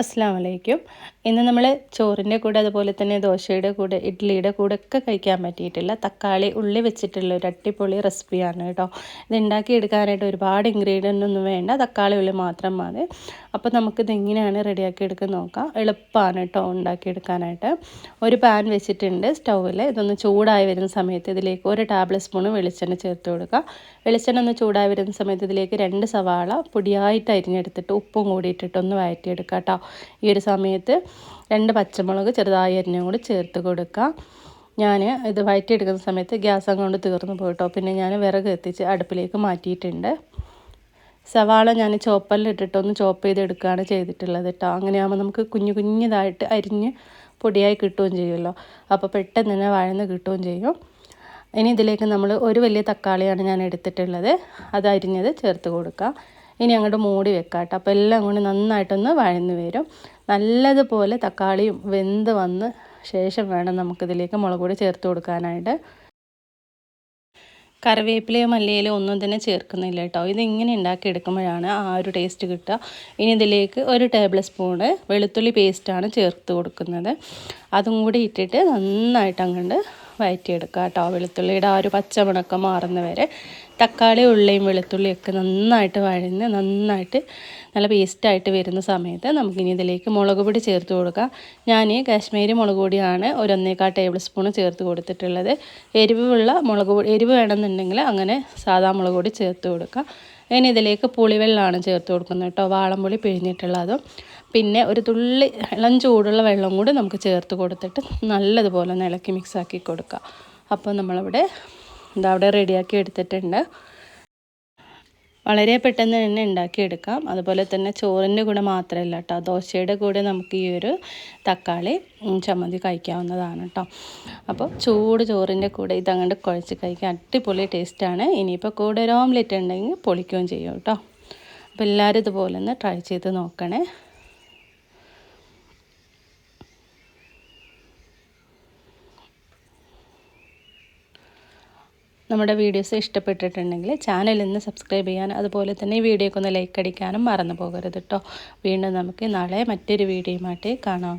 അസ്സാം വലൈക്കും ഇന്ന് നമ്മൾ ചോറിന്റെ കൂടെ അതുപോലെ തന്നെ ദോശയുടെ കൂടെ ഇഡ്ഡലിയുടെ കൂടെ ഒക്കെ കഴിക്കാൻ പറ്റിയിട്ടുള്ള തക്കാളി ഉള്ളി വെച്ചിട്ടുള്ള ഒരു അട്ടിപ്പൊളി റെസിപ്പിയാണ് കേട്ടോ. ഇത് ഉണ്ടാക്കി എടുക്കാനായിട്ട് ഒരുപാട് ഇൻഗ്രീഡിയന്റ് ഒന്നും വേണ്ട. തക്കാളി ഉള്ളി മാത്രം മതി. അപ്പോൾ നമുക്കിത് എങ്ങനെയാണ് റെഡിയാക്കി എടുക്കാൻ നോക്കാം. എളുപ്പമാണ് കേട്ടോ ഉണ്ടാക്കിയെടുക്കാനായിട്ട്. ഒരു പാൻ വെച്ചിട്ടുണ്ട് സ്റ്റൗവിൽ. ഇതൊന്ന് ചൂടായി വരുന്ന സമയത്ത് ഇതിലേക്ക് ഒരു ടേബിൾ സ്പൂൺ വെളിച്ചെണ്ണ ചേർത്ത് കൊടുക്കുക. വെളിച്ചെണ്ണ ഒന്ന് ചൂടായി വരുന്ന സമയത്ത് ഇതിലേക്ക് രണ്ട് സവാള പൊടിയായിട്ട് അരിഞ്ഞെടുത്തിട്ട് ഉപ്പും കൂടിയിട്ടിട്ട് ഒന്ന് വഴറ്റിയെടുക്കുക കേട്ടോ. ഈ ഒരു സമയത്ത് രണ്ട് പച്ചമുളക് ചെറുതായി അരിഞ്ഞും കൂടി ചേർത്ത് കൊടുക്കുക. ഞാൻ ഇത് വഴറ്റിയെടുക്കുന്ന സമയത്ത് ഗ്യാസ് അങ്ങോട്ട് തീർന്നു പോയിട്ടോ. പിന്നെ ഞാൻ വിറക് എത്തിച്ച് അടുപ്പിലേക്ക് മാറ്റിയിട്ടുണ്ട്. സവാള ഞാൻ ചോപ്പലിലിട്ടിട്ട് ഒന്ന് ചോപ്പ് ചെയ്തെടുക്കുകയാണ് ചെയ്തിട്ടുള്ളത് കേട്ടോ അങ്ങനെയാകുമ്പോൾ നമുക്ക് കുഞ്ഞു കുഞ്ഞിതായിട്ട് അരിഞ്ഞ് പൊടിയായി കിട്ടുകയും ചെയ്യുമല്ലോ. അപ്പോൾ പെട്ടെന്ന് തന്നെ വഴന്ന് കിട്ടുകയും ചെയ്യും. ഇനി ഇതിലേക്ക് നമ്മൾ ഒരു വലിയ തക്കാളിയാണ് ഞാൻ എടുത്തിട്ടുള്ളത്. അത് അരിഞ്ഞത് ചേർത്ത് കൊടുക്കുക. ഇനി അങ്ങോട്ട് മൂടി വെക്കാം കേട്ടോ. അപ്പോൾ എല്ലാം കൂടി നന്നായിട്ടൊന്ന് വഴന്ന് വരും. നല്ലതുപോലെ തക്കാളിയും വെന്ത് വന്ന് ശേഷം വേണം നമുക്കിതിലേക്ക് മുളക് പൊടി ചേർത്ത് കൊടുക്കാനായിട്ട്. കറിവേപ്പിലയോ മല്ലിയിലോ ഒന്നും തന്നെ ചേർക്കുന്നില്ല കേട്ടോ. ഇതിങ്ങനെ ഉണ്ടാക്കി എടുക്കുമ്പോഴാണ് ആ ഒരു ടേസ്റ്റ് കിട്ടുക. ഇനി ഇതിലേക്ക് ഒരു ടേബിൾ സ്പൂണ് വെളുത്തുള്ളി പേസ്റ്റാണ് ചേർത്ത് കൊടുക്കുന്നത്. അതും കൂടി ഇട്ടിട്ട് നന്നായിട്ട് അങ്ങോട്ട് വഴറ്റിയെടുക്കുക കേട്ടോ. വെളുത്തുള്ളിയുടെ ആ ഒരു പച്ചമുണക്കം മാറുന്ന വരെ തക്കാളി ഉള്ളിയും വെളുത്തുള്ളിയൊക്കെ നന്നായിട്ട് വഴന്ന് നന്നായിട്ട് നല്ല പേസ്റ്റായിട്ട് വരുന്ന സമയത്ത് നമുക്കിനി ഇതിലേക്ക് മുളക് പൊടി ചേർത്ത് കൊടുക്കുക ഞാൻ കാശ്മീരി മുളക് പൊടിയാണ് ഒരു ഒന്നേക്കാൾ ടേബിൾ സ്പൂൺ ചേർത്ത് കൊടുത്തിട്ടുള്ളത്. എരിവുള്ള മുളക് പൊടി എരിവ് വേണമെന്നുണ്ടെങ്കിൽ അങ്ങനെ സാധാ മുളക് പൊടി ചേർത്ത് കൊടുക്കുക ഇനി ഇതിലേക്ക് പുളിവെള്ളമാണ് ചേർത്ത് കൊടുക്കുന്നത് കേട്ടോ. വാളംപുളി പിഴിഞ്ഞിട്ടുള്ളതും പിന്നെ ഒരു തുള്ളി ഇളം ചൂടുള്ള വെള്ളം കൂടി നമുക്ക് ചേർത്ത് കൊടുത്തിട്ട് നല്ലതുപോലെ ഒന്ന് ഇളക്കി മിക്സാക്കി കൊടുക്കുക അപ്പോൾ നമ്മളവിടെ ഇതാ അവിടെ റെഡിയാക്കി എടുത്തിട്ടുണ്ട്. വളരെ പെട്ടെന്ന് തന്നെ ഉണ്ടാക്കിയെടുക്കാം അതുപോലെ തന്നെ ചോറിന്റെ കൂടെ മാത്രമല്ല കേട്ടോ. ദോശയുടെ കൂടെ നമുക്ക് ഈ ഒരു തക്കാളി ചമ്മന്തി കഴിക്കാവുന്നതാണ് കേട്ടോ. അപ്പോൾ ചൂട് ചോറിന്റെ കൂടെ ഇതങ്ങോട്ട് കുഴച്ച് കഴിക്കാൻ അടിപൊളി ടേസ്റ്റാണ് ഇനിയിപ്പോൾ കൂടെ ഒരു ഓംലെറ്റ് ഉണ്ടെങ്കിൽ പൊളിക്കുകയും ചെയ്യും കേട്ടോ. അപ്പോൾ എല്ലാവരും ഇതുപോലെ ഒന്ന് ട്രൈ ചെയ്ത് നോക്കണേ. നമ്മുടെ വീഡിയോസ് ഇഷ്ടപ്പെട്ടിട്ടുണ്ടെങ്കിൽ ചാനൽ ഇന്ന് സബ്സ്ക്രൈബ് ചെയ്യാൻ അതുപോലെ തന്നെ ഈ വീഡിയോക്ക് ഒന്ന് ലൈക്ക് അടിക്കാനും മറന്നു പോകരുത് കേട്ടോ വീണ്ടും നമുക്ക് നാളെ മറ്റൊരു വീഡിയോയുമായിട്ട് കാണാം.